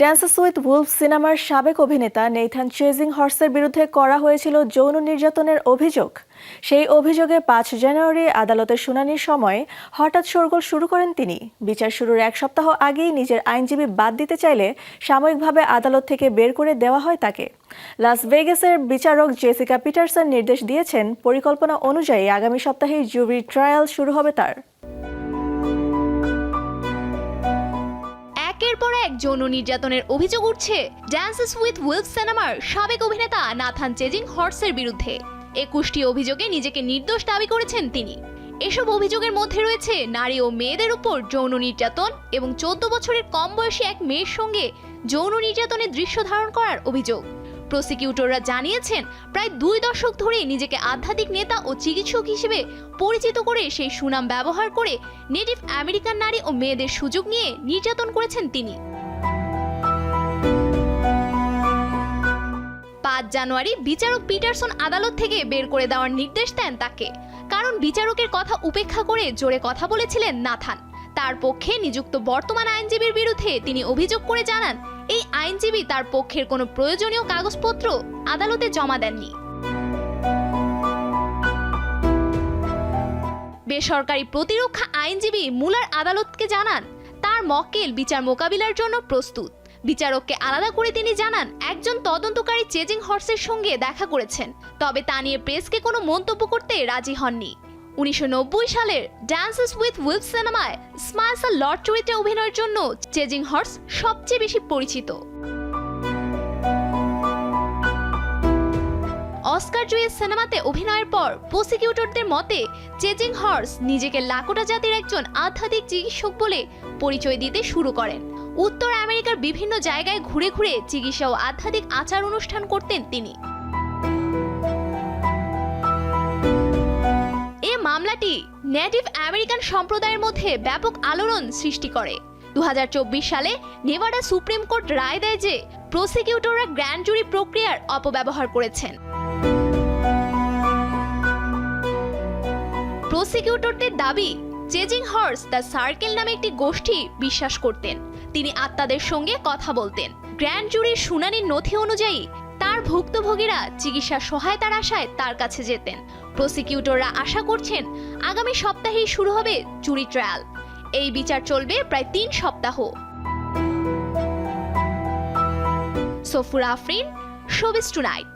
Dances with উইলফ সিনেমার সাবেক অভিনেতা নেইথান চেজিং হর্সের বিরুদ্ধে করা হয়েছিল যৌন নির্যাতনের অভিযোগ। সেই অভিযোগে পাঁচ জানুয়ারি আদালতের শুনানির সময় হঠাৎ শোরগোল শুরু করেন তিনি। বিচার শুরুর এক সপ্তাহ আগেই নিজের আইনজীবী বাদ দিতে চাইলে সাময়িকভাবে আদালত থেকে বের করে দেওয়া হয় তাকে। লাস ভেগাসের বিচারক জেসিকা পিটারসন নির্দেশ দিয়েছেন, পরিকল্পনা অনুযায়ী আগামী সপ্তাহেই জুরি ট্রায়াল শুরু হবে তার। একের পর এক যৌন নির্যাতনের অভিযোগ উঠছে। ড্যান্সেস উইথ উইলস সিনেমার সাবেক অভিনেতা নাথান চেজিং হর্সের বিরুদ্ধে। একুশটি অভিযোগে নিজেকে নির্দোষ দাবি করেছেন তিনি। এসব অভিযোগের মধ্যে রয়েছে, নারী ও মেয়েদের উপর যৌন নির্যাতন এবং চোদ্দ বছরের কম বয়সী এক মেয়ের সঙ্গে যৌন নির্যাতনের দৃশ্য ধারণ করার অভিযোগ। প্রসিকিউটররা জানিয়েছেন, প্রায় দুই দশক ধরে নিজেকে আধ্যাত্মিক নেতা ও চিকিৎসক হিসেবে পরিচিত করে সেই সুনাম ব্যবহার করে নেটিভ আমেরিকান নারী ও মেয়েদের সুযোগ নিয়ে নির্যাতন করেছেন তিনি। পাঁচ জানুয়ারি বিচারক পিটারসন আদালত থেকে বের করে দেওয়ার নির্দেশ দেন তাকে। কারণ বিচারকের কথা উপেক্ষা করে জোরে কথা বলেছিলেন নাথান। তার পক্ষে নিযুক্ত বর্তমান আইনজীবীর বিরুদ্ধে তিনি অভিযোগ করে জানান এই আইনজীবী তার পক্ষের কোনো প্রয়োজনীয় কাগজপত্র আদালতে জমা দেননি। বেসরকারি প্রতিরক্ষা আইনজীবী মুলার আদালতকে জানান, তার মক্কেল বিচার মোকাবিলার জন্য প্রস্তুত। বিচারককে আলাদা করে তিনি জানান, একজন তদন্তকারী চেজিং হর্সের সঙ্গে দেখা করেছেন, তবে তা নিয়ে প্রেসকে কোনো মন্তব্য করতে রাজি হননি। উনিশশো নব্বই সালের ড্যান্সেস উইথ উইলফ সিনেমায় স্মাইলস আর লর্ড চরিত্রে অভিনয়ের জন্য চেজিং হর্স সবচেয়ে বেশি পরিচিত। অস্কার জয়ী সিনেমাতে অভিনয়ের পর প্রসিকিউটরদের মতে চেজিং হর্স নিজেকে লাকোটা জাতির একজন আধ্যাত্মিক চিকিৎসক বলে পরিচয় দিতে শুরু করেন। উত্তর আমেরিকার বিভিন্ন জায়গায় ঘুরে ঘুরে চিকিৎসা ও আধ্যাত্মিক আচার অনুষ্ঠান করতেন তিনি। এ নেটিভ আমেরিকান সম্প্রদায়ের মধ্যে ব্যাপক আলোড়ন সৃষ্টি করে। দু সালে নেভাডা সুপ্রিম কোর্ট রায় দেয় যে প্রসিকিউটররা গ্র্যান্ড জুরি প্রক্রিয়ার অপব্যবহার করেছেন। প্রসিকিউটরদের দাবি, চেজিং হর্স দ্য সার্কেল নামে একটি গোষ্ঠী বিশ্বাস করতেন। তিনি আত্মাদের সঙ্গে কথা বলতেন। গ্র্যান্ড জুরির শুনানির নথি অনুযায়ী, তার ভুক্তভোগীরা চিকিৎসা সহায়তার আশায় তার কাছে যেতেন। প্রসিকিউটররা আশা করছেন আগামী সপ্তাহেই শুরু হবে চুরি ট্রায়াল। এই বিচার চলবে প্রায় তিন সপ্তাহ। Sofur Afrin showbiz tonight.